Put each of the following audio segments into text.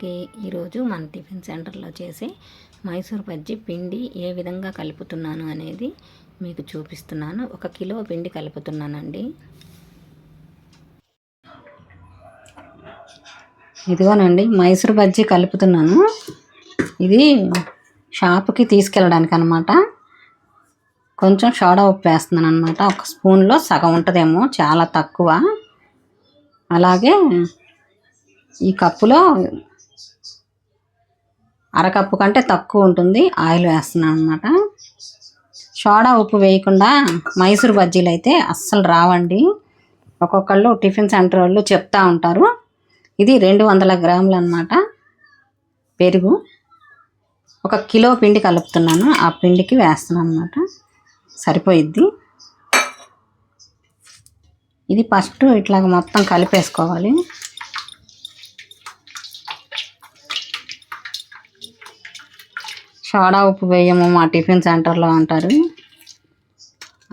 అందరికీ ఈరోజు మన టిఫిన్ సెంటర్లో చేసే మైసూర్ బజ్జీ పిండి ఏ విధంగా కలుపుతున్నాను అనేది మీకు చూపిస్తున్నాను. ఒక కిలో పిండి కలుపుతున్నానండి. ఇదిగోనండి మైసూర్ బజ్జీ కలుపుతున్నాను. ఇది షాప్కి తీసుకెళ్ళడానికి అనమాట కొంచెం షోడా ఉప్పు వేస్తున్నాను అనమాట ఒక స్పూన్లో సగం ఉంటుందేమో చాలా తక్కువ. అలాగే ఈ కప్పులో అరకప్పు కంటే తక్కువ ఉంటుంది. ఆయిల్ వేస్తున్నాను అనమాట సోడా ఉప్పు వేయకుండా మైసూర్ బజ్జీలు అయితే అస్సలు రావండి. ఒక్కొక్కళ్ళు టిఫిన్ సెంటర్ వాళ్ళు చెప్తా ఉంటారు. ఇది రెండు వందల గ్రాములు అనమాట పెరుగు. ఒక కిలో పిండి కలుపుతున్నాను. ఆ పిండికి వేస్తున్నాను అనమాట సరిపోయిద్ది. ఇది ఫస్ట్ ఇట్లా మొత్తం కలిపేసుకోవాలి. సోడా ఉప్పు వేయము మా టిఫిన్ సెంటర్లో అంటారు.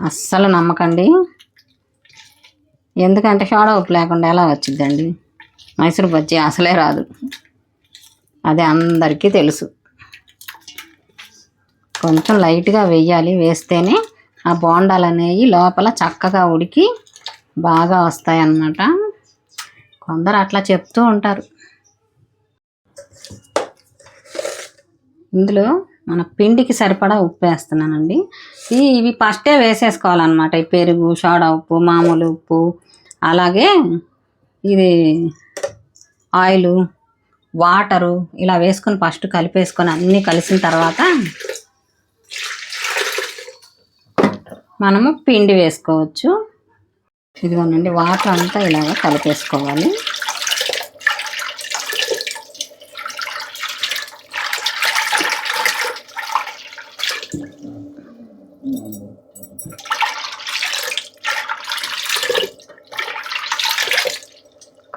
అస్సలు నమ్మకండి. ఎందుకంటే సోడా ఉప్పు లేకుండా ఎలా వచ్చిందండి మైసూర్ బజ్జీ అసలే రాదు. అది అందరికీ తెలుసు. కొంచెం లైట్గా వేయాలి. వేస్తేనే ఆ బోండాలు అనేవి లోపల చక్కగా ఉడికి బాగా వస్తాయి అన్నమాట కొందరు అట్లా చెప్తూ ఉంటారు. ఇందులో మన పిండికి సరిపడా ఉప్పు వేస్తున్నానండి. ఈ ఇవి ఫస్టే వేసేసుకోవాలన్నమాట. ఈ పెరుగు సోడా ఉప్పు మామూలు ఉప్పు అలాగే ఇది ఆయిలు వాటరు ఇలా వేసుకొని ఫస్ట్ కలిపేసుకొని అన్నీ కలిసిన తర్వాత మనము పిండి వేసుకోవచ్చు. ఇదిగోనండి వాటర్ అంతా ఇలాగ కలిపేసుకోవాలి.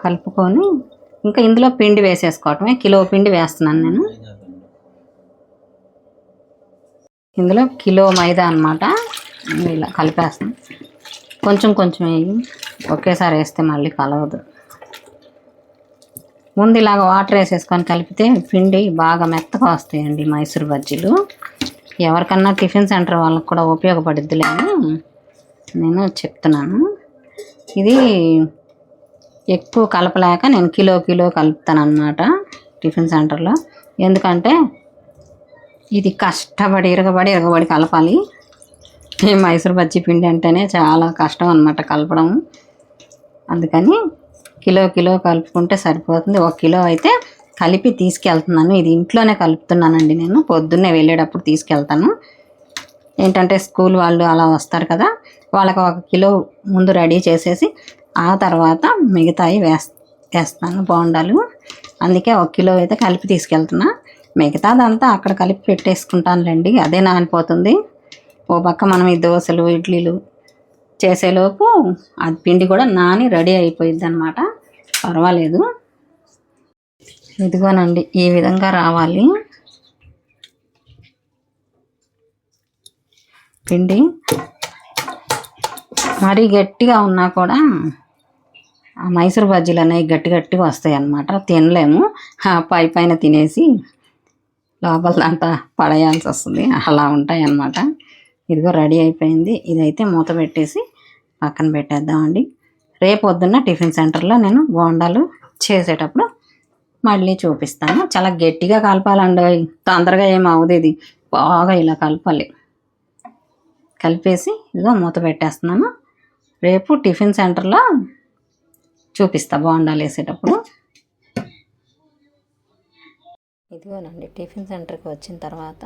కలుపుకొని ఇంకా ఇందులో పిండి వేసేసుకోవటమే. కిలో పిండి వేస్తున్నాను నేను. ఇందులో కిలో మైదా అనమాట ఇలా కలిపేస్తాను కొంచెం కొంచెం వేయి. ఒకేసారి వేస్తే మళ్ళీ కలవదు. ముందు ఇలాగ వాటర్ వేసేసుకొని కలిపితే పిండి బాగా మెత్తగా వస్తాయండి మైసూర్ బజ్జీలు. ఎవరికన్నా టిఫిన్ సెంటర్ వాళ్ళకి కూడా ఉపయోగపడుద్దిలే నేను చెప్తున్నాను. ఇది ఎక్కువ కలపలేక నేను కిలో కిలో కలుపుతాను అనమాట టిఫిన్ సెంటర్లో. ఎందుకంటే ఇది కష్టపడి ఇరగబడి ఇరగబడి కలపాలి. ఈ మైసూర్ బజ్జీ పిండి అంటేనే చాలా కష్టం అనమాట కలపడం. అందుకని కిలో కిలో కలుపుకుంటే సరిపోతుంది. ఒక కిలో అయితే కలిపి తీసుకెళ్తున్నాను. ఇది ఇంట్లోనే కలుపుతున్నానండి నేను. పొద్దున్నే వెళ్ళేటప్పుడు తీసుకెళ్తాను. ఏంటంటే స్కూల్ వాళ్ళు అలా వస్తారు కదా వాళ్ళకి ఒక కిలో ముందు రెడీ చేసేసి ఆ తర్వాత మిగతాయి వేస్ వేస్తాను బోండాలు. అందుకే ఒక కిలో అయితే కలిపి తీసుకెళ్తున్నా. మిగతాదంతా అక్కడ కలిపి పెట్టేసుకుంటానులేండి అదే నానిపోతుంది. ఓ పక్క మనం ఈ దోశలు ఇడ్లీలు చేసేలోపు అది పిండి కూడా నాని రెడీ అయిపోయింది అనమాట పర్వాలేదు. ఇదిగోనండి ఈ విధంగా రావాలి. పిండి మరీ గట్టిగా ఉన్నా కూడా మైసూర్ బజ్జీలు అనేవి గట్టి గట్టిగా వస్తాయి అన్నమాట. తినలేము. ఆ పై పైన తినేసి లోపల అంతా పడేయాల్సి వస్తుంది. అలా ఉంటాయి అన్నమాట. ఇదిగో రెడీ అయిపోయింది. ఇదైతే మూత పెట్టేసి పక్కన పెట్టేద్దామండి. రేపు పొద్దున్న టిఫిన్ సెంటర్లో నేను బోండాలు చేసేటప్పుడు మళ్ళీ చూపిస్తాను. చాలా గట్టిగా కలపాలండి. తొందరగా ఏం అవ్వదు ఇది. బాగా ఇలా కలపాలి. కలిపేసి ఇదిగో మూత పెట్టేస్తున్నాను. రేపు టిఫిన్ సెంటర్లో చూపిస్తా బోండాలు వేసేటప్పుడు. ఇదిగోనండి టిఫిన్ సెంటర్కి వచ్చిన తర్వాత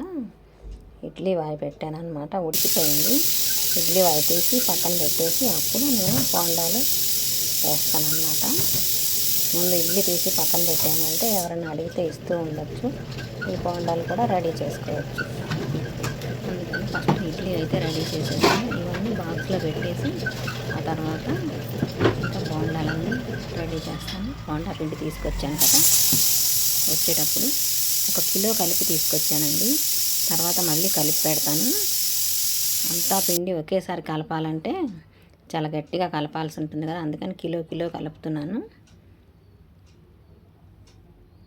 ఇడ్లీ వాయి పెట్టాను అనమాట ఉడికిపోయింది. ఇడ్లీ వాయి తీసి పక్కన పెట్టేసి అప్పుడు నేను బోండాలు వేస్తాను అనమాట ముందు ఇడ్లీ తీసి పక్కన పెట్టానంటే ఎవరైనా అడిగితే ఇస్తూ ఉండొచ్చు. ఈ బోండాలు కూడా రెడీ చేసుకోవచ్చు. అందుకని ఫస్ట్ ఇడ్లీ అయితే రెడీ చేసేసాను. ఇవన్నీ బాక్స్లో పెట్టేసి ఆ తర్వాత ఇంకా బోండాలన్నీ రెడీ చేస్తాను. బోండా పిండి తీసుకొచ్చాను కదా. వచ్చేటప్పుడు ఒక కిలో కలిపి తీసుకొచ్చానండి. తర్వాత మళ్ళీ కలిపి పెడతాను. అంతా పిండి ఒకేసారి కలపాలంటే చాలా గట్టిగా కలపాల్సి ఉంటుంది కదా. అందుకని కిలో కిలో కలుపుతున్నాను.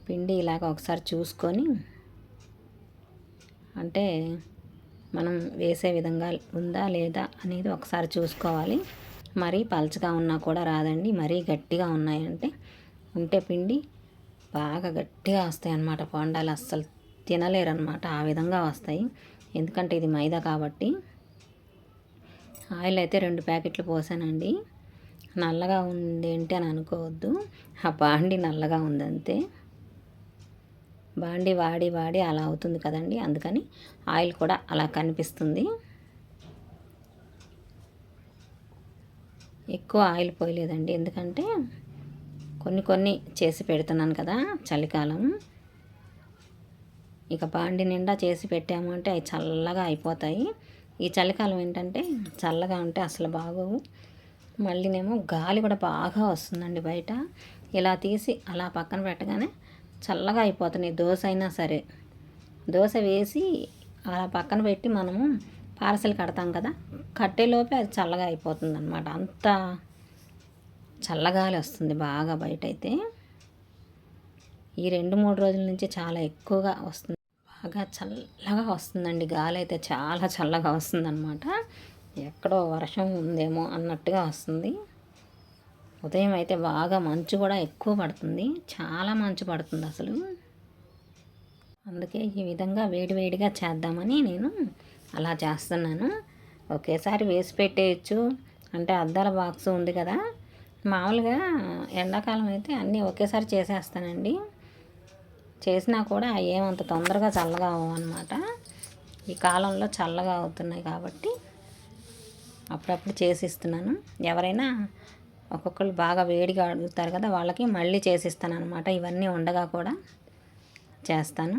పిండి ఇలాగ ఒకసారి చూసుకొని అంటే మనం వేసే విధంగా ఉందా లేదా అనేది ఒకసారి చూసుకోవాలి. మరీ పలచగా ఉన్నా కూడా రాదండి. మరీ గట్టిగా ఉన్నాయంటే ఉంటే పిండి బాగా గట్టిగా వస్తాయి అన్నమాట. బోండాలు అస్సలు తినలేరు అనమాట ఆ విధంగా వస్తాయి. ఎందుకంటే ఇది మైదా కాబట్టి. ఆయిల్ అయితే రెండు ప్యాకెట్లు పోసానండి. నల్లగా ఉంది ఏంటి అని అనుకోవద్దు. ఆ బాండి నల్లగా ఉందంతే. బాండి వాడి వాడి అలా అవుతుంది కదండి. అందుకని ఆయిల్ కూడా అలా కనిపిస్తుంది. ఎక్కువ ఆయిల్ పోయలేదండి. ఎందుకంటే కొన్ని కొన్ని చేసి పెడుతున్నాను కదా చలికాలం. ఇక బాండి నిండా చేసి పెట్టాము అంటే అవి చల్లగా అయిపోతాయి. ఈ చలికాలం ఏంటంటే చల్లగా ఉంటే అసలు బాగోవు. మళ్ళీనేమో గాలి కూడా బాగా వస్తుందండి బయట. ఇలా తీసి అలా పక్కన పెట్టగానే చల్లగా అయిపోతున్నాయి. దోశ అయినా సరే. దోశ వేసి అలా పక్కన పెట్టి మనము పార్సల్ కడతాం కదా కట్టేలోపే అది చల్లగా అయిపోతుంది అనమాట అంత చల్లగాలి వస్తుంది బాగా బయట అయితే ఈ రెండు మూడు రోజుల నుంచి చాలా ఎక్కువగా వస్తుంది. బాగా చల్లగా వస్తుందండి గాలి అయితే చాలా చల్లగా వస్తుందన్నమాట. ఎక్కడో వర్షం ఉందేమో అన్నట్టుగా వస్తుంది. ఉదయం అయితే బాగా మంచు కూడా ఎక్కువ పడుతుంది చాలా మంచు పడుతుంది అసలు. అందుకే ఈ విధంగా వేడివేడిగా చేద్దామని నేను అలా చేస్తున్నాను. ఒకేసారి వేసి పెట్టేయచ్చు. అంటే అద్దాల బాక్స్ ఉంది కదా. మామూలుగా ఎండాకాలం అయితే అన్నీ ఒకేసారి చేసేస్తానండి. చేసినా కూడా ఏమంత తొందరగా చల్లగా అవ్వనమాట ఈ కాలంలో చల్లగా అవుతున్నాయి కాబట్టి అప్పుడప్పుడు చేసి ఇస్తున్నాను ఎవరైనా ఒక్కొక్కరు బాగా వేడిగా అడుగుతారు కదా వాళ్ళకి మళ్ళీ చేసిస్తాను అనమాట ఇవన్నీ ఉండగా కూడా చేస్తాను.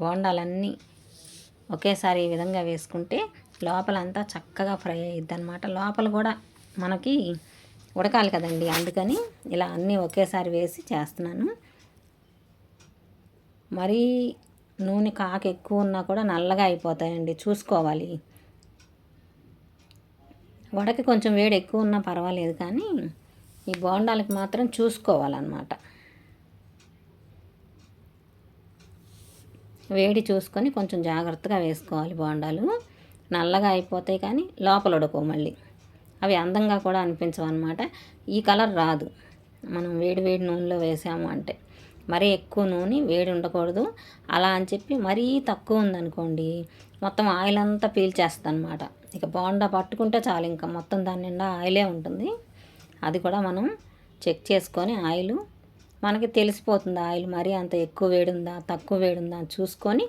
బోండాలన్నీ ఒకేసారి ఈ విధంగా వేసుకుంటే లోపలంతా చక్కగా ఫ్రై అయ్యిద్ది అనమాట లోపల కూడా మనకి ఉడకాలి కదండి. అందుకని ఇలా అన్నీ ఒకేసారి వేసి చేస్తున్నాను. మరీ నూనె కాక ఎక్కువ ఉన్నా కూడా నల్లగా అయిపోతాయండి. చూసుకోవాలి. వడకి కొంచెం వేడి ఎక్కువ ఉన్నా పర్వాలేదు కానీ ఈ బోండాలకి మాత్రం చూసుకోవాలన్నమాట. వేడి చూసుకొని కొంచెం జాగ్రత్తగా వేసుకోవాలి బోండాలు. నల్లగా అయిపోతాయి కానీ లోపల ఉడకవు మళ్ళీ. అవి అందంగా కూడా అనిపించవు అనమాట ఈ కలర్ రాదు. మనం వేడి వేడి నూనెలో వేసాము అంటే. మరీ ఎక్కువ నూనె వేడి ఉండకూడదు. అలా అని చెప్పి మరీ తక్కువ ఉందనుకోండి మొత్తం ఆయిల్ అంతా పీల్చేస్తుంది అనమాట ఇక బోండా పట్టుకుంటే చాలు ఇంకా మొత్తం దాని నిండా ఆయిలే ఉంటుంది. అది కూడా మనం చెక్ చేసుకొని ఆయిల్ మనకి తెలిసిపోతుంది? ఆయిల్ మరీ అంత ఎక్కువ వేడుందా? తక్కువ వేడుందా? అని చూసుకొని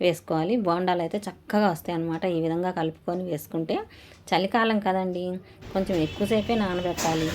వేసుకోవాలి. బోండాలు అయితే చక్కగా వస్తాయి అన్నమాట. ఈ విధంగా కలుపుకొని వేసుకుంటే చలికాలం కదండి. కొంచెం ఎక్కువసేపే నానబెట్టాలి.